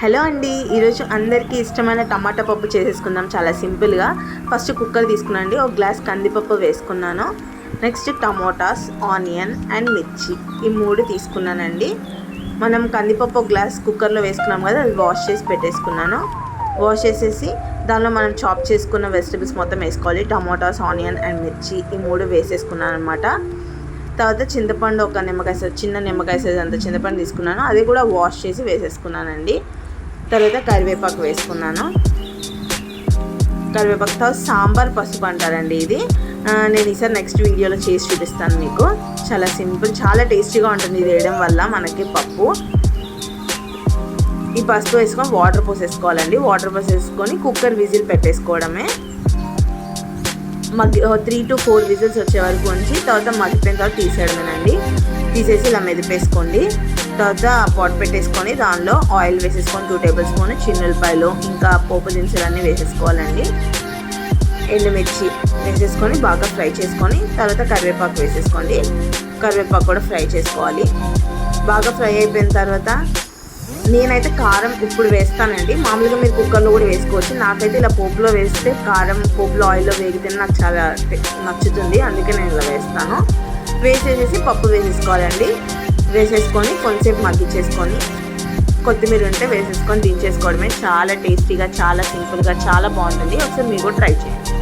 Hello అండి ఈరోజు అందరికీ ఇష్టమైన టమాటా పప్పు చేసేసుకుందాం. చాలా సింపుల్గా. ఫస్ట్ కుక్కర్ తీసుకున్నాండి ఒక గ్లాస్ కందిపప్పు వేసుకున్నాను. నెక్స్ట్ టమోటాస్ ఆనియన్ అండ్ మిర్చి. ఈ మూడు తీసుకున్నానండి. మనం కందిపప్పు ఒక గ్లాస్ కుక్కర్లో వేసుకున్నాం కదా అది వాష్ చేసి పెట్టేసుకున్నాను. వాష్ చేసేసి దానిలో మనం చాప్ చేసుకున్న వెజిటబుల్స్ మొత్తం వేసుకోవాలి. టమోటాస్ ఆనియన్ అండ్ మిర్చి ఈ మూడు వేసేసుకున్నాను అనమాట తర్వాత చింతపండు ఒక నిమ్మకాయ సైజ్ చిన్న నిమ్మకాయ సైజ్ అంత చింతపండు తీసుకున్నాను. అది కూడా వాష్ చేసి వేసేసుకున్నానండి. తర్వాత కరివేపాకు వేసుకున్నాను. కరివేపాకు తర్వాత సాంబార్ పసుపు అంటారండి ఇది. నేను ఈసారి నెక్స్ట్ వీడియోలో చేసి చూపిస్తాను మీకు. చాలా సింపుల్ చాలా టేస్టీగా ఉంటుంది ఇది వేయడం వల్ల మనకి పప్పు. ఈ పసుపు వేసుకొని వాటర్ పోసేసుకోవాలండి. వాటర్ పోసేసుకొని కుక్కర్ విజిల్ పెట్టేసుకోవడమే. మగ్గి త్రీ టు ఫోర్ విజిల్స్ వచ్చే వరకు ఉంచి తర్వాత మగ్గిపోయిన తర్వాత తీసేయడమేనండి. తీసేసి ఇలా మెదిపేసుకోండి. తర్వాత పాట్ పెట్టేసుకొని దానిలో ఆయిల్ వేసేసుకొని టూ టేబుల్ స్పూన్ చిన్నులపాయలు ఇంకా పోపు దినుసులు అన్నీ వేసేసుకోవాలండి. ఎండుమిర్చి వేసేసుకొని బాగా ఫ్రై చేసుకొని తర్వాత కరివేపాకు వేసేసుకోండి. కరివేపాకు కూడా ఫ్రై చేసుకోవాలి. బాగా ఫ్రై అయిపోయిన తర్వాత నేనైతే కారం ఇప్పుడు వేస్తానండి. మామూలుగా మీరు కుక్కర్లో కూడా వేసుకోవచ్చు. నాకైతే ఇలా పోపులో వేస్తే కారం పోపులో ఆయిల్లో వేగితే నాకు చాలా నచ్చుతుంది. అందుకే నేను ఇలా వేస్తాను. వేసేసేసి పప్పు వేసేసుకోవాలండి. వేసేసుకొని కొంచెంసేపు మగ్గిచ్చేసుకొని కొత్తిమీర ఉంటే వేసేసుకొని దించేసుకోవడమే. చాలా టేస్టీగా చాలా సింపుల్గా చాలా బాగుంటుంది. ఒకసారి మీరు కూడా ట్రై చేయండి.